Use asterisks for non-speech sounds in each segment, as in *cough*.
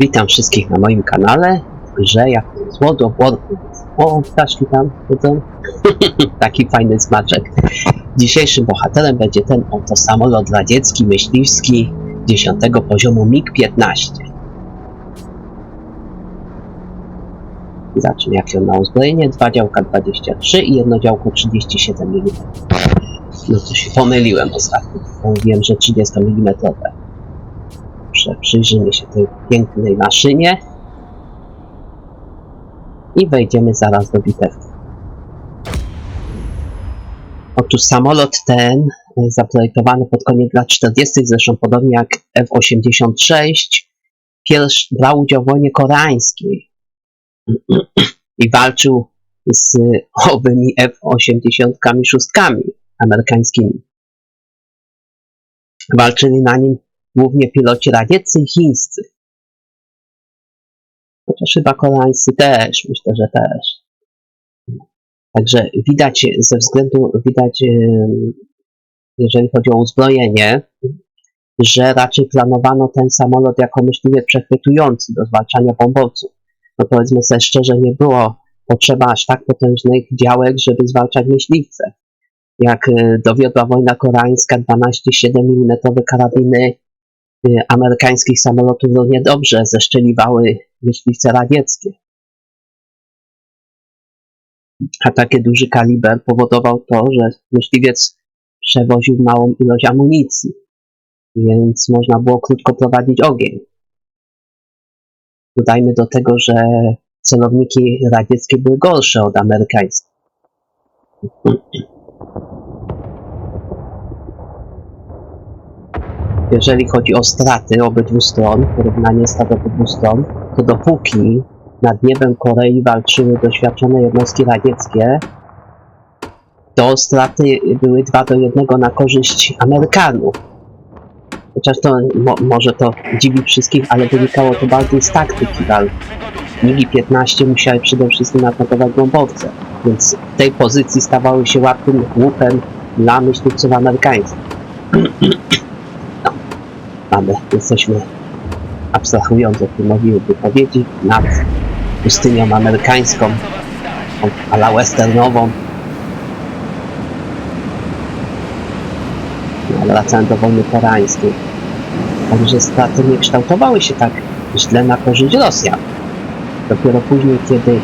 Witam wszystkich na moim kanale grze jak of Warcraft. O, ptaszki tam chodzą. *laughs* Taki fajny smaczek. Dzisiejszym bohaterem będzie ten oto samolot radziecki, myśliwski 10 poziomu MiG-15. Zobaczymy jakie on ma uzbrojenie. Dwa działka 23 i jedno działko 37 mm. No to się pomyliłem ostatnio. Mówiłem, że 30 mm. Dobrze, przyjrzymy się tej pięknej maszynie i wejdziemy zaraz do bitewki. Otóż samolot ten e, zaprojektowany pod koniec lat 40., zresztą podobnie jak F-86, pierwszy brał udział w wojnie koreańskiej *clears throat* i walczył z owymi F-86 amerykańskimi. Walczyli na nim głównie piloci radzieccy i chińscy. Chociaż chyba koreańscy też, myślę, że też. Także widać ze względu, widać, em, jeżeli chodzi o uzbrojenie, że raczej planowano ten samolot jako myśliwie przechwytujący do zwalczania bombowców. No powiedzmy sobie szczerze, nie było potrzeba aż tak potężnych działek, żeby zwalczać myśliwce. Jak e, dowiodła wojna koreańska, 12,7 mm karabiny amerykańskich samolotów równie dobrze zeszczeliwały myśliwce radzieckie. A taki duży kaliber powodował to, że myśliwiec przewoził małą ilość amunicji, więc można było krótko prowadzić ogień. Dodajmy do tego, że celowniki radzieckie były gorsze od amerykańskich. Jeżeli chodzi o straty obydwu stron, porównanie strat obydwu stron, to dopóki nad niebem Korei walczyły doświadczone jednostki radzieckie, to straty były 2 do 1 na korzyść Amerykanów. Chociaż to mo może to dziwi wszystkich, ale wynikało to bardziej z taktyki walki. MiGi-15 musiały przede wszystkim atakować bombowce, więc w tej pozycji stawały się łatwym łupem dla myśliwców amerykańskich *clears throat* mamy, jesteśmy abstrahując od filmowi wypowiedzi nad pustynią amerykańską, ala westernową. No, wracając do wojny koreańskiej. Także straty nie kształtowały się tak źle na korzyść Rosjan. Dopiero później, kiedy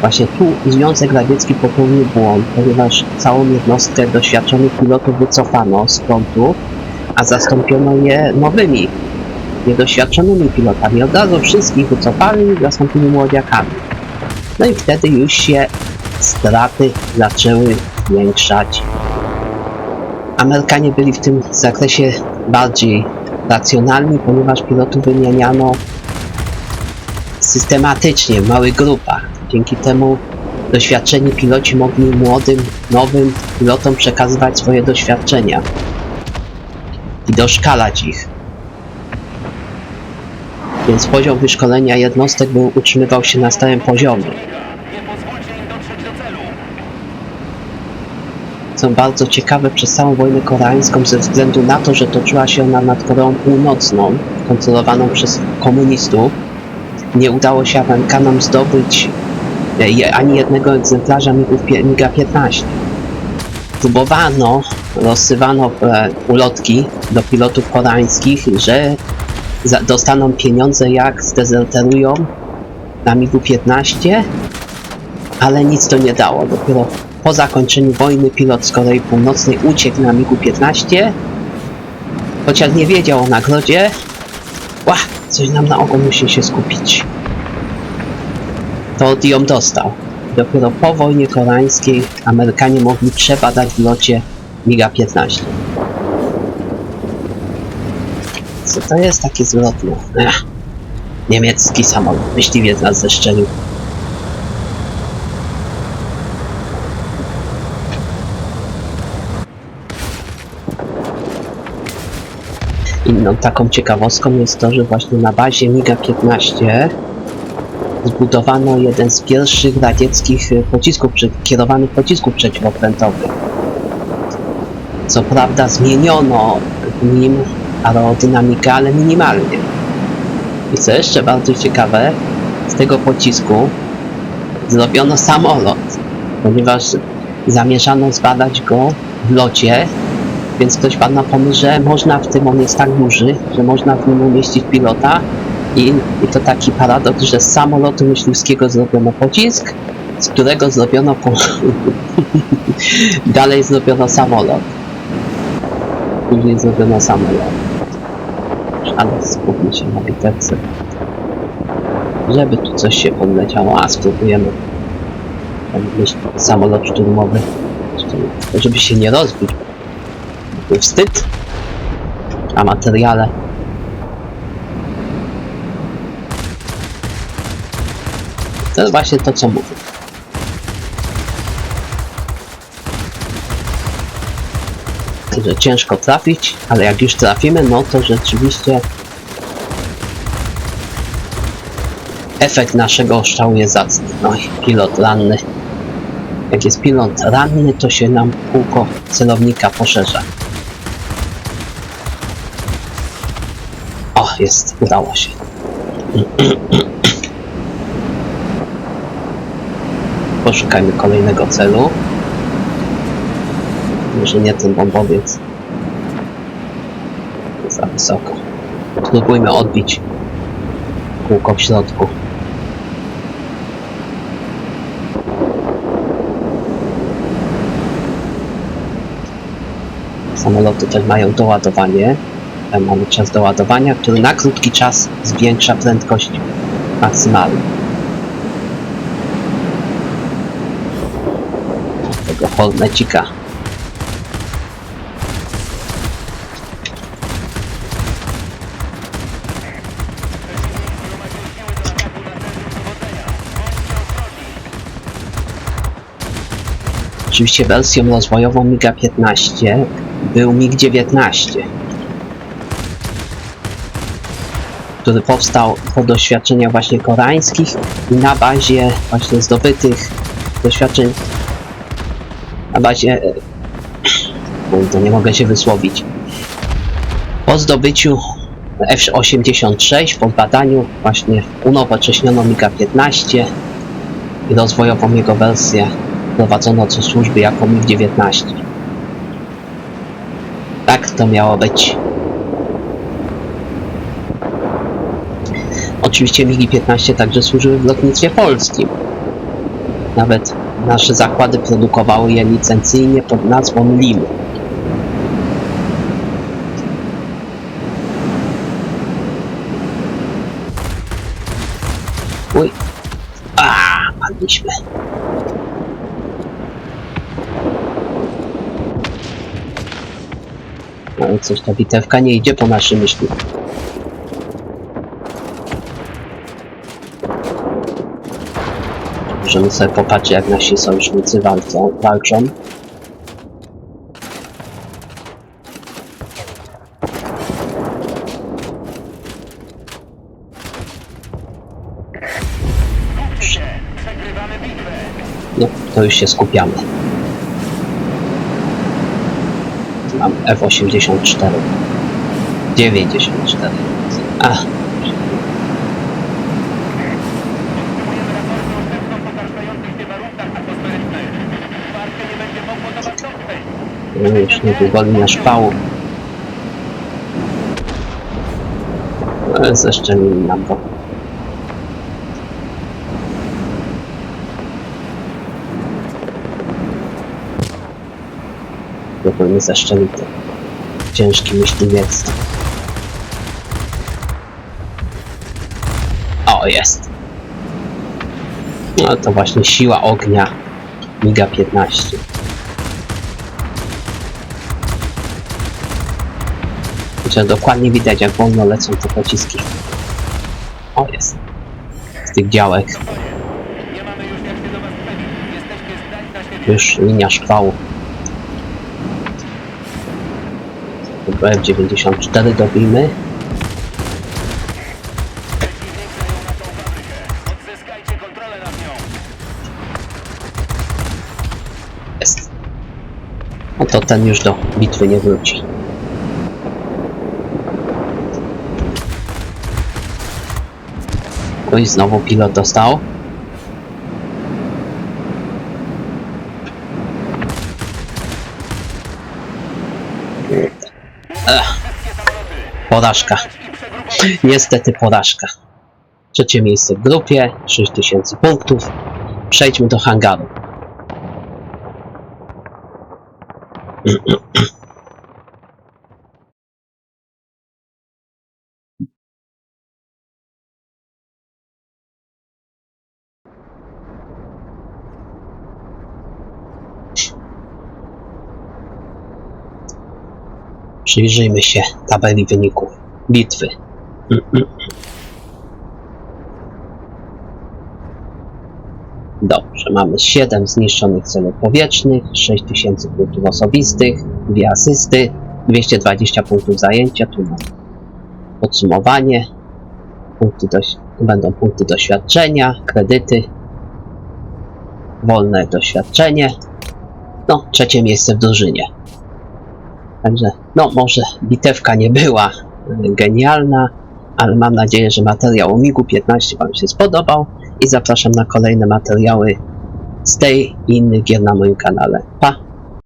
właśnie tu Związek Radziecki popełnił błąd, ponieważ całą jednostkę doświadczonych pilotów wycofano z frontu, a zastąpiono je nowymi, niedoświadczonymi pilotami. Od razu wszystkich wycofali i zastąpili młodziakami. No i wtedy już się straty zaczęły zwiększać. Amerykanie byli w tym zakresie bardziej racjonalni, ponieważ pilotów wymieniano systematycznie w małych grupach. Dzięki temu doświadczeni piloci mogli młodym, nowym pilotom przekazywać swoje doświadczenia i doszkalać ich. Więc poziom wyszkolenia jednostek był, utrzymywał się na stałym poziomie. Co bardzo ciekawe przez całą wojnę koreańską ze względu na to, że toczyła się ona nad Koreą Północną, kontrolowaną przez komunistów, nie udało się Amerykanom zdobyć e, ani jednego egzemplarza MiGów pie- MiGa-15 próbowano, rozsywano e, ulotki do pilotów koreańskich, że za, dostaną pieniądze jak zdezerterują na MiG-15, ale nic to nie dało. Dopiero po zakończeniu wojny pilot z Korei Północnej uciekł na MiG-15, chociaż nie wiedział o nagrodzie. Ła, coś nam na ogon musi się skupić. To ją dostał. Dopiero po wojnie koreańskiej Amerykanie mogli przebadać w locie MiGa-15. Co to jest takie zwrotne? Ech. Niemiecki samolot. Myśliwiec nas zeszczelił. Inną taką ciekawostką jest to, że właśnie na bazie MiGa-15 zbudowano jeden z pierwszych radzieckich y, pocisków, kierowanych pocisków przeciwokrętowych. Co prawda zmieniono w nim aerodynamikę, ale minimalnie. I co jeszcze bardzo ciekawe, z tego pocisku zrobiono samolot, ponieważ zamierzano zbadać go w locie, więc ktoś padł na pomysł, że można w tym, on jest tak duży, że można w nim umieścić pilota i, i to taki paradoks, że z samolotu myśliwskiego zrobiono pocisk, z którego zrobiono po... *laughs* dalej zrobiono samolot. Później zrobiono samolot. Ale skupmy się na biterce. Żeby tu coś się podleciało, a spróbujemy. Samolot szturmowy. Żeby- się nie rozbić. Wstyd. A materiale. To jest właśnie to, co mówię. Że ciężko trafić, ale jak już trafimy, no to rzeczywiście efekt naszego oszczału jest zacny. No i pilot ranny. Jak jest pilot ranny, to się nam kółko celownika poszerza. O, jest, udało się. *clears throat* Poszukajmy kolejnego celu. Może nie ten bombowiec. Za wysoko. Spróbujmy odbić kółko w środku. Samoloty też mają doładowanie. Tam mamy czas doładowania, który na krótki czas zwiększa prędkość maksymalną. Tego Hornecika. Oczywiście wersją rozwojową MiGa 15 był MiG 19, który powstał po doświadczeniach właśnie koreańskich i na bazie właśnie zdobytych doświadczeń, na bazie, kurde, nie mogę się wysłowić, po zdobyciu F-86, po badaniu właśnie unowocześniono MiGa 15 i rozwojową jego wersję prowadzono do służby jako MiG-19. Tak to miało być. Oczywiście MiG-15 także służyły w lotnictwie polskim. Nawet nasze zakłady produkowały je licencyjnie pod nazwą LIM. Uj. A, padliśmy. No i coś ta bitewka nie idzie po naszej myśli. Możemy sobie popatrzeć jak nasi sojusznicy walczą. walczą. No, to już się skupiamy. Mam F84. 94. A, już niedługo linia szpału. Ale zeszczelili nam go. Zupełnie zeszczelity. Ciężki myśliwiec. O, jest. No to właśnie siła ognia Miga 15. Że dokładnie widać jak wolno lecą te pociski. O, jest. Z tych działek. Już linia szkłału. Dobra, F94 dobijmy. Przeciwnik zajął naszą fabrykę. Odzyskajcie kontrolę nad nią. Jest. No to ten już do bitwy nie wróci. I znowu pilot dostał. Ech, porażka. Niestety porażka. Trzecie miejsce w grupie, 6000 punktów. Przejdźmy do hangaru. Przyjrzyjmy się tabeli wyników bitwy. Dobrze, mamy 7 zniszczonych celów powietrznych, 6000 punktów osobistych, 2 asysty, 220 punktów zajęcia, tu mamy podsumowanie, punkty tu będą punkty doświadczenia, kredyty, wolne doświadczenie, no, trzecie miejsce w drużynie. Także, no może bitewka nie była e, genialna, ale mam nadzieję, że materiał o MiGu 15 Wam się spodobał i zapraszam na kolejne materiały z tej i innych gier na moim kanale. Pa!